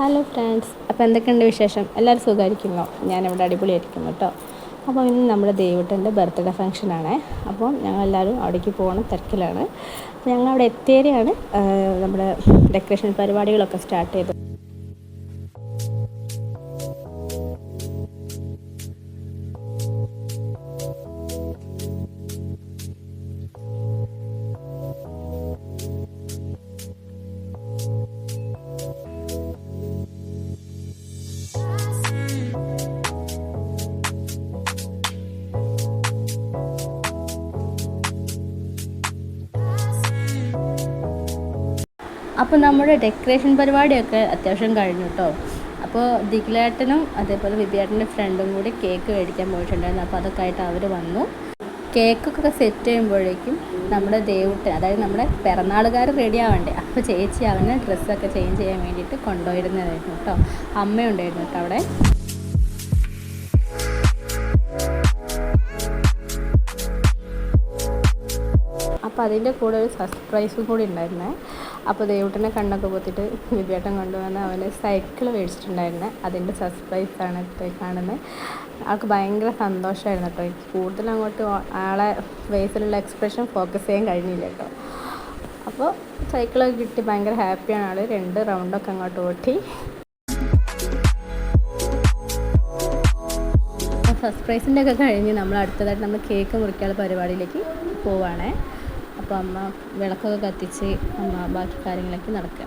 Hello friends അപ്പോൾ എന്തൊക്കെയുണ്ട് വിശേഷം? എല്ലാവരും സുഖമായിരിക്കുമല്ലോ ഞാനിവിടെ അടിപൊളിയായിരിക്കുന്നു കേട്ടോ. അപ്പോൾ ഇന്ന് നമ്മുടെ ദേവട്ടന്റെ ബർത്ത്ഡേ ഫംഗ്ഷനാണ് അപ്പോൾ ഞങ്ങളെല്ലാവരും അവിടേക്ക് പോകണം. തിരക്കിലാണ്. അപ്പോൾ ഞങ്ങൾ അവിടെ എത്തിയേരെയാണ് നമ്മുടെ ഡെക്കറേഷൻ പരിപാടികളൊക്കെ സ്റ്റാർട്ട് ചെയ്തത് അപ്പോൾ നമ്മുടെ ഡെക്കറേഷൻ പരിപാടിയൊക്കെ അത്യാവശ്യം കഴിഞ്ഞു കേട്ടോ അപ്പോൾ ദിഗ്ലേട്ടനും അതേപോലെ വിദ്യാർത്ഥിന്റെ ഫ്രണ്ടും കൂടി കേക്ക് മേടിക്കാൻ പോയിട്ടുണ്ടായിരുന്നു. അപ്പോൾ അതൊക്കെ ആയിട്ട് അവർ വന്നു കേക്കൊക്കെ സെറ്റ് ചെയ്യുമ്പോഴേക്കും നമ്മുടെ ദേവുട്ടൻ അതായത് നമ്മുടെ പിറന്നാളുകാർ റെഡി ആവണ്ടേ. അപ്പോൾ ചേച്ചി അവനെ ഡ്രസ്സൊക്കെ ചേഞ്ച് ചെയ്യാൻ വേണ്ടിയിട്ട് കൊണ്ടുപോയിരുന്നതായിരുന്നു കേട്ടോ അമ്മയുണ്ടായിരുന്നു കേട്ടോ അവിടെ. അപ്പോൾ അതിന്റെ കൂടെ ഒരു സർപ്രൈസും കൂടി ഉണ്ടായിരുന്നേ. അപ്പോൾ ദേവുട്ടനെ കണ്ണൊക്കെ പൊത്തിട്ട് വിദ്യാട്ടം കൊണ്ടുവന്ന് അവന് സൈക്കിൾ മേടിച്ചിട്ടുണ്ടായിരുന്നു. അതിന്റെ സർപ്രൈസാണ് ഇപ്പോൾ കാണുന്നത് ആൾക്ക് ഭയങ്കര സന്തോഷമായിരുന്നു കേട്ടോ. എനിക്ക് കൂടുതൽ അങ്ങോട്ട് ആളെ ഫേസിലുള്ള എക്സ്പ്രഷൻ ഫോക്കസ് ചെയ്യാൻ കഴിഞ്ഞില്ല കേട്ടോ. അപ്പോൾ സൈക്കിളൊക്കെ കിട്ടി ഭയങ്കര ഹാപ്പിയാണ് ആൾ രണ്ട് റൗണ്ടൊക്കെ അങ്ങോട്ട് ഓട്ടി. സർപ്രൈസിന്റെ ഒക്കെ കഴിഞ്ഞ് നമ്മൾ അടുത്തതായിട്ട് നമ്മൾ കേക്ക് മുറിക്കാനുള്ള പരിപാടിയിലേക്ക് പോവുകയാണേ അപ്പോൾ അമ്മ വിളക്കൊക്കെ കത്തിച്ച് അമ്മ ബാക്കി കാര്യങ്ങളൊക്കെ നടക്കുക.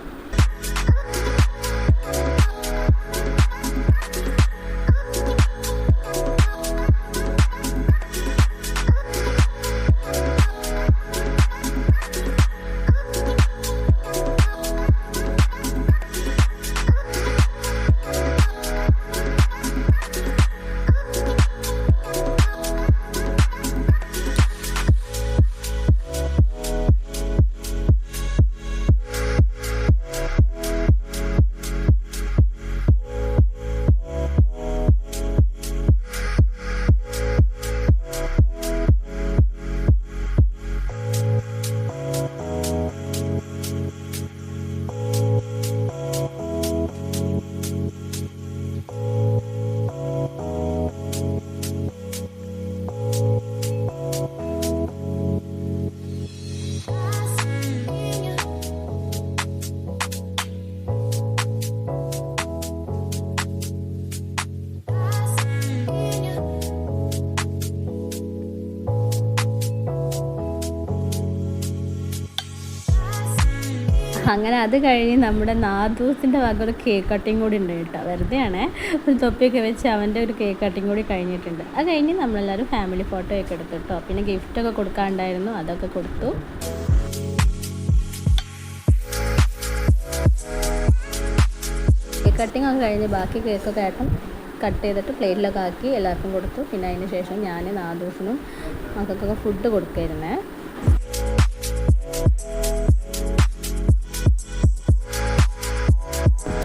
അങ്ങനെ അത് കഴിഞ്ഞ് നമ്മുടെ നാദൂസിന്റെ വക കേക്ക് കട്ടിങ് കൂടി ഉണ്ട് കേട്ടോ. വെറുതെയാണേ ഒരു തൊപ്പിയൊക്കെ വെച്ച് അവന്റെ ഒരു കേക്ക് കട്ടിങ് കൂടി കഴിഞ്ഞിട്ടുണ്ട്. അത് കഴിഞ്ഞ് നമ്മളെല്ലാവരും ഫാമിലി ഫോട്ടോയൊക്കെ എടുത്തു കേട്ടോ. പിന്നെ ഗിഫ്റ്റൊക്കെ കൊടുക്കാണ്ടായിരുന്നു അതൊക്കെ കൊടുത്തു. കേക്ക് കട്ടിങ് ഒക്കെ കഴിഞ്ഞ് ബാക്കി കേക്കൊക്കെ ആയിട്ടും കട്ട് ചെയ്തിട്ട് പ്ലേറ്റിലൊക്കെ ആക്കി എല്ലാവർക്കും കൊടുത്തു. പിന്നെ അതിന് ശേഷം ഞാൻ നാദൂസിനും മക്കൾക്കൊക്കെ ഫുഡ് കൊടുക്കായിരുന്നേ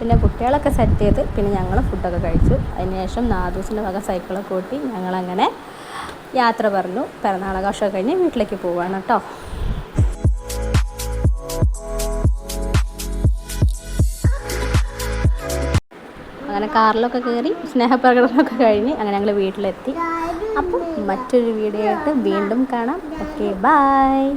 പിന്നെ കുട്ടികളൊക്കെ സെറ്റ് ചെയ്ത് പിന്നെ ഞങ്ങൾ ഫുഡൊക്കെ കഴിച്ചു. അതിനുശേഷം നാദൂസിന്റെ വക സൈക്കിളൊക്കെ ഓട്ടി ഞങ്ങളങ്ങനെ യാത്ര പറഞ്ഞു. പിറന്നാളാഘോഷമൊക്കെ കഴിഞ്ഞ് വീട്ടിലേക്ക് പോവുകയാണ് കേട്ടോ. അങ്ങനെ കാറിലൊക്കെ കയറി സ്നേഹപ്രകടനമൊക്കെ കഴിഞ്ഞ് അങ്ങനെ ഞങ്ങൾ വീട്ടിലെത്തി. അപ്പം മറ്റൊരു വീഡിയോ ആയിട്ട് വീണ്ടും കാണാം. Okay bye